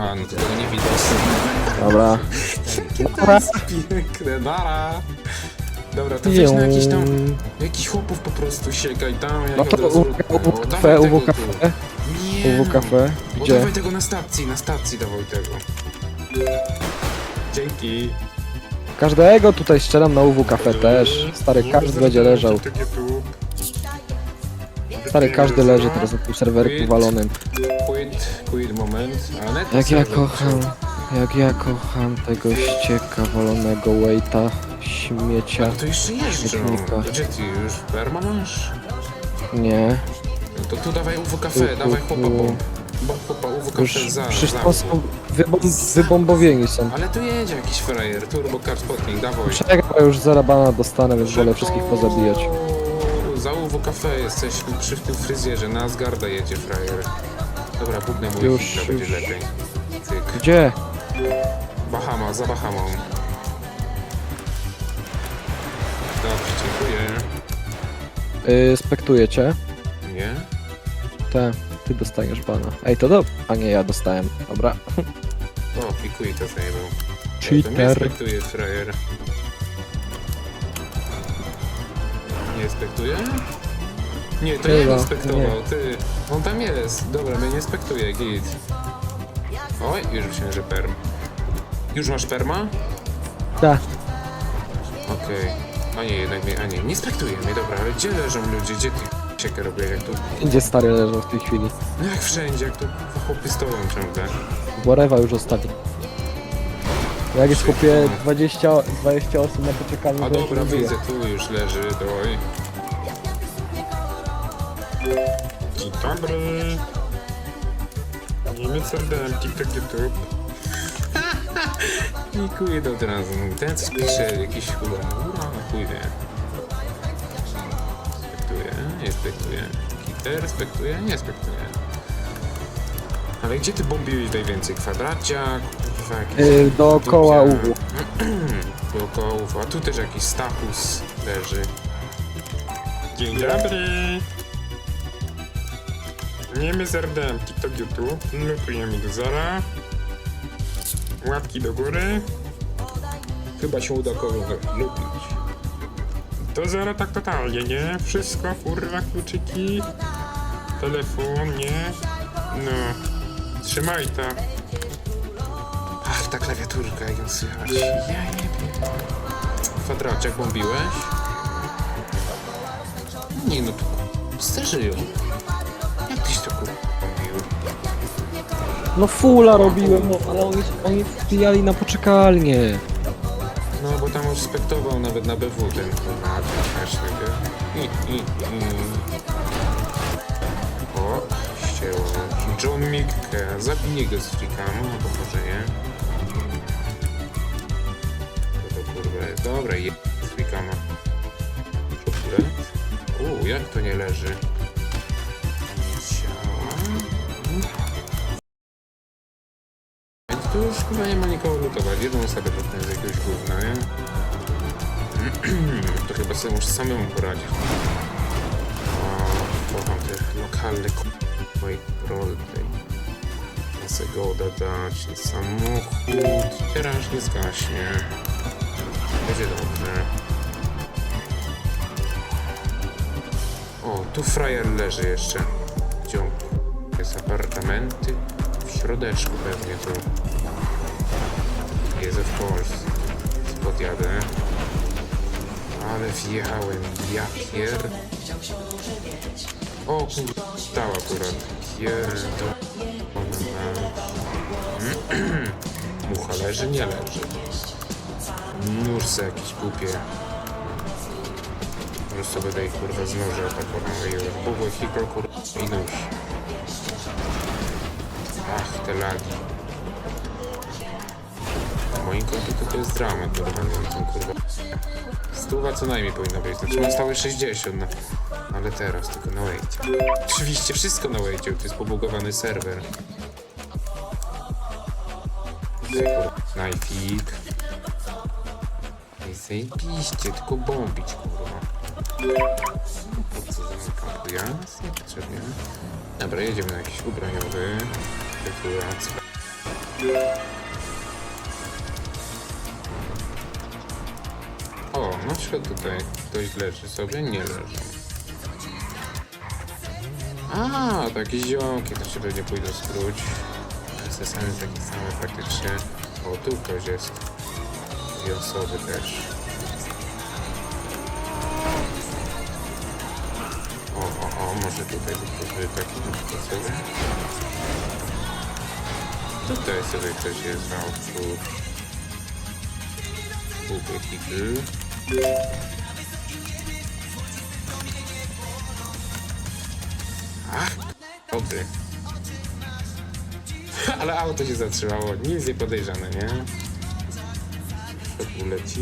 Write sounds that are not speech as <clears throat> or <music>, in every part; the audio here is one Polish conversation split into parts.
A, no to tego nie widać. Dobra. To jest piękne, nara. Dobra, to weź na jakiś tam, jakiś chłopów po prostu siekaj tam, No to od razu- UW O, UW dawaj kafe, tego UW tu. kafe, Nie, UW kafe. O, Gdzie? dawaj tego na stacji, na stacji dawaj tego. Dzięki. Każdego tutaj strzelam na UW kafe też. Stary, każdy będzie leżał. Stary, każdy leży teraz na tym serwerku walonym. Quit, quit moment. A net Jak ja serwer kocham, jak ja kocham tego ścieka walonego waita, śmiecia. To jeszcze jeżdżą. Gdzie ty już? Masz? Nie, No to tu dawaj UW kafe, tu, dawaj chłopa tu. Bomb chłopa UW już kafe za, przecież za to UW. są wybom- wybombowieni są. Ale tu jedzie jakiś frajer, turbo car spotting, dawaj. Czekaj, bo już zarabana dostanę, więc wolę wszystkich pozabijać. Kafe jesteś przy tym fryzjerze, na Asgarda jedzie frajer. Dobra, bubnę mój Już, hit, będzie już. lepiej. Tyk. Gdzie? Bahama, za Bahamą. Dobrze, dziękuję. Yy, spektuję cię. Nie? Te, ty dostaniesz bana. Ej, to do... A nie, ja dostałem. Dobra. O, pikuj to zajebał. To mnie Cheater. frajer. Nie spektuje? Nie, to ja Chyba, spektował, ty. On tam jest. Dobra, mnie nie spektuje, git. Oj, już myślałem, że perm. Już masz perma? Tak. Okej. A nie, jednak mnie, a nie, nie spektuje mnie, dobra, ale gdzie leżą ludzie, gdzie ty siekę robię, jak tu, Gdzie stary leżał w tej chwili? no jak wszędzie, jak tu chłopy stoją ciągle. Borewa już ostatni. Jak jest chłopie 20, 20 osób na poczekaniu, A to ja dobra, widzę, tu już leży, doj. Dzień dobry. Niemiec RDM, TikTok, YouTube. <laughs> Nikuję od razu. Ten coś pisze, jakiś chuda. Ura, chuj wie. Respektuje, nie respektuje. Kiter respektuje, nie respektuje. Ale gdzie ty bombiłeś najwięcej? Kwadraciak? Kurwa, jakiś... Yy, dookoła dupia. UW. <clears throat> Dookoła UFO. A tu też jakiś stachus leży. Dzień dobry. Niemy z RDM, TikTok, YouTube. Lutujemy do zera. Łapki do góry. Chyba się uda kogo lubić. Do zera tak totalnie, nie? Wszystko, kurwa, kluczyki. Telefon, nie? No. Trzymaj to. Ach, ta klawiaturka, jak ją słychać. Ja nie. Kwadraciak bombiłeś? Nie no, sterzyją. No fula robiłem, no ale oni, oni wbijali na poczekalnię. No, bo tam już spektował nawet na BW ten kurwa. O, ścięło. John Mikke, zabij go z frikama, albo może nie. Co to kurwa jest? Dobra, je z frikama. Uuu, jak to nie leży? Chyba nie ma nikogo lutować. Jedną osobę to z jakiegoś gówna, nie? <clears throat> to chyba sobie muszę samemu poradzić. O, kocham lokalne k***y roleplay. Na sobie go dodać na samochód. Teraz nie zgaśnie. Będzie dobrze. O, tu frajer leży jeszcze. Gdzie on jest apartamenty? W środeczku pewnie tu. Jest of course. Podjadę. Ale wjechałem. Ja pier... O kur... Stał akurat. Pierdolona. <clears throat> Mucha leży? Nie leży. Nóż se jakiś głupie. Już sobie daj kurwa z noża atakował i już. Bugły hipro kurwa i nóż. Ach, te lagi. Moim komputerze to jest drama, kurwa, nie wiem, ten kurwa. Stuwa co najmniej powinno być, znaczy mam stałe 60, no. Ale teraz, tylko na wait. Oczywiście wszystko na waitie, to jest pobugowany serwer. Knifeik. I zajebiście, tylko bombić, kurwa. Po co zamykam pojazd? Niepotrzebnie. Dobra, jedziemy na jakiś ubraniowy. Dekoracja. O, na przykład tutaj ktoś leży sobie, nie leży. A, takie ziołki, to się będzie pójdę skróć. Zasady takie same praktycznie. O, tu ktoś jest. Dwie osoby też. O, o, o, może tutaj ktoś taki na przykład sobie. Tutaj sobie ktoś jest w autku. Ubehity. Ach, to. <laughs> Ale auto się zatrzymało, nic nie podejrzane, nie? Co tu leci?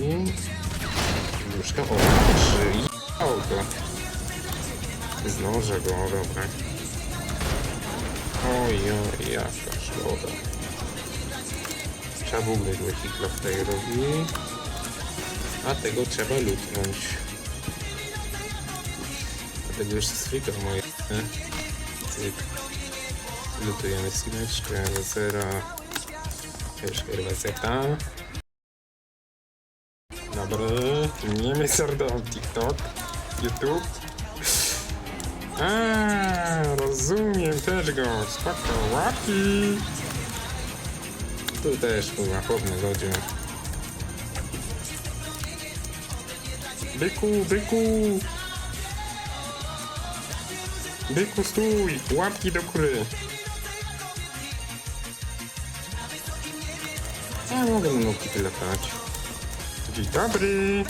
Nóżka, o, trzy auto. Zdążę go, dobra. Oj, oj, jaka szkoda. Trzeba w ogóle głosika tutaj robi. A tego trzeba lutnąć. Dlatego już strika moje. Cyk. Lutujemy skrzyneczkę, zera. Jeszcze herbaceta. Dobra, nie serdam TikTok, YouTube. A, rozumiem też go. Spoko, łapki. Tu też kurwa chłopny godził. Byku, byku! Byku, stój! Łapki do góry! Ja mogę na nóżki latać. Dzień dobry!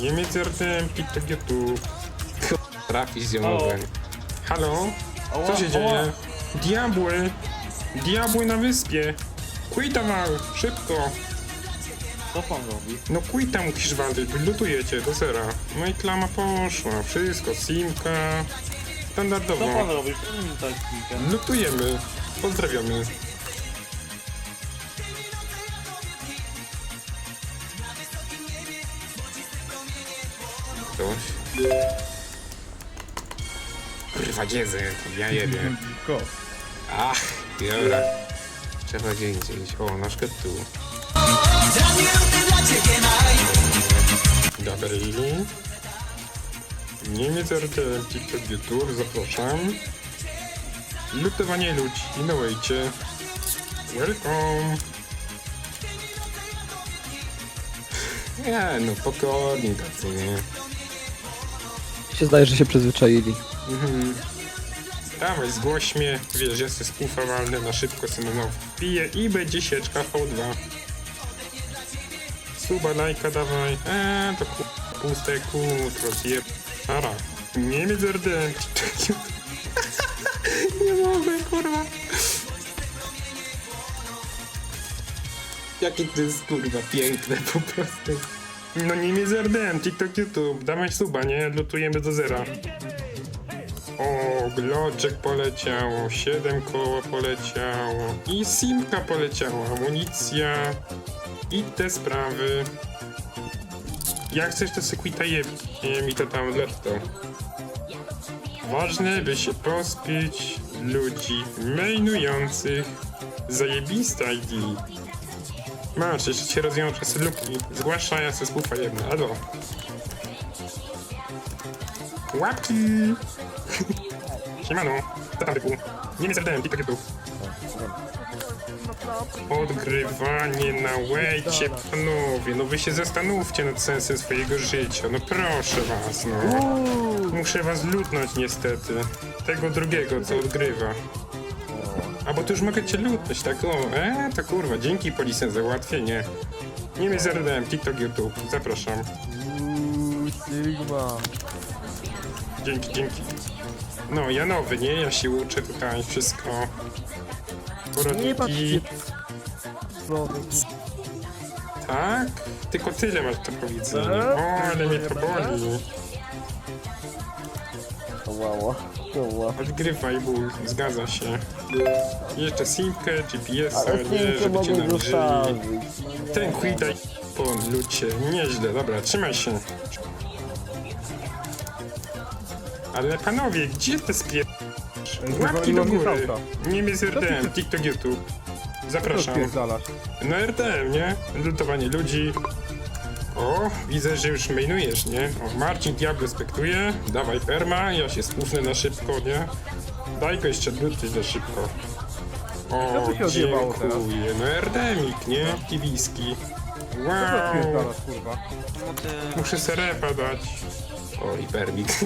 Niemiec RTM, TikTok, YouTube. Trafi z ziomowem. Halo? Co się dzieje? Diabły! Diabły na wyspie! Quitował! Szybko! Co pan robi? No quita musisz walczyć, lutujecie do zera. No i klama poszła, wszystko, simka. Co Standardowo. pan robi? Proszę mi dać chwilkę. Lutujemy. Pozdrawiamy. Ktoś? Kurwa, język, ja jebie. Ach, dobra. Trzeba gdzie indziej iść. O, na przykład tu. Niemiec RTL, TikTok, YouTube, zapraszam. Lutowanie ludzi, na wejcie. Welcome. Nie, no pokorni tacy, nie? Się zdaje, że się przyzwyczaili. Mhm. Dawaj, zgłoś mnie. Wiesz, jesteś spufowalny, na szybko synonow wpiję i będzie sieczka V2. Suba, lajka dawaj. Eee, to ku... puste kutro, zjeb... Ara. Niemiec RDM. Nie mogę, kurwa. Jakie to jest, kurwa, piękne po prostu. No Niemiec RDM, TikTok, YouTube. Dawaj suba, nie? Lutujemy do zera. O, gloczek poleciało, 7 koła poleciało i simka poleciała, amunicja i te sprawy. Jak chcesz to sekwita jeb, nie mi to tam letto. Ważne, by się pospić ludzi mainujących zajebista ID. Masz, jeszcze cię rozwiążą przez luki. Zgłaszaj, ja se spufa jedna, alo. Łapki! <laughs> Siemano, co tam byku? Nie mnie zerdałem, TikTok YouTube. Odgrywanie na łejcie, panowie, no wy się zastanówcie nad sensem swojego życia, no proszę was, no. Muszę was lutnąć niestety. Tego drugiego, co odgrywa. A bo tu już mogę cię lutnąć, tak o, e, to kurwa, dzięki policjant za ułatwienie. Nie mnie zerdałem, TikTok YouTube, zapraszam. Uuu, Sigma. Dzięki, dzięki. No, ja nowy, nie? Ja się uczę tutaj wszystko. Nie Poradniki. patrzcie. Co? Tak? Tylko tyle masz do powiedzenia. O, ale mnie to boli. Kołała. Koła. Odgrywaj ból, zgadza się. Jeszcze simkę, GPS-a, Ale nie, filmkę żeby cię mogę. Ten quidaj po lucie, nieźle, dobra, trzymaj się. Ale panowie, gdzie te spie... Łapki do Wywaliło mnie z góry. auta. Nie mnie zerdałem, TikTok, YouTube. Zapraszam. Na RTM, nie? Lutowanie ludzi. O, widzę, że już mainujesz, nie? O, Marcin Diablo spektuje. Dawaj perma, ja się spufnę na szybko, nie? Daj go jeszcze luty na szybko. Co O, tu się odjebało teraz? dziękuję. No RTMik, nie? Kiwiski. Co Wow. kurwa? No. Muszę serepa dać. O, i permik. <laughs>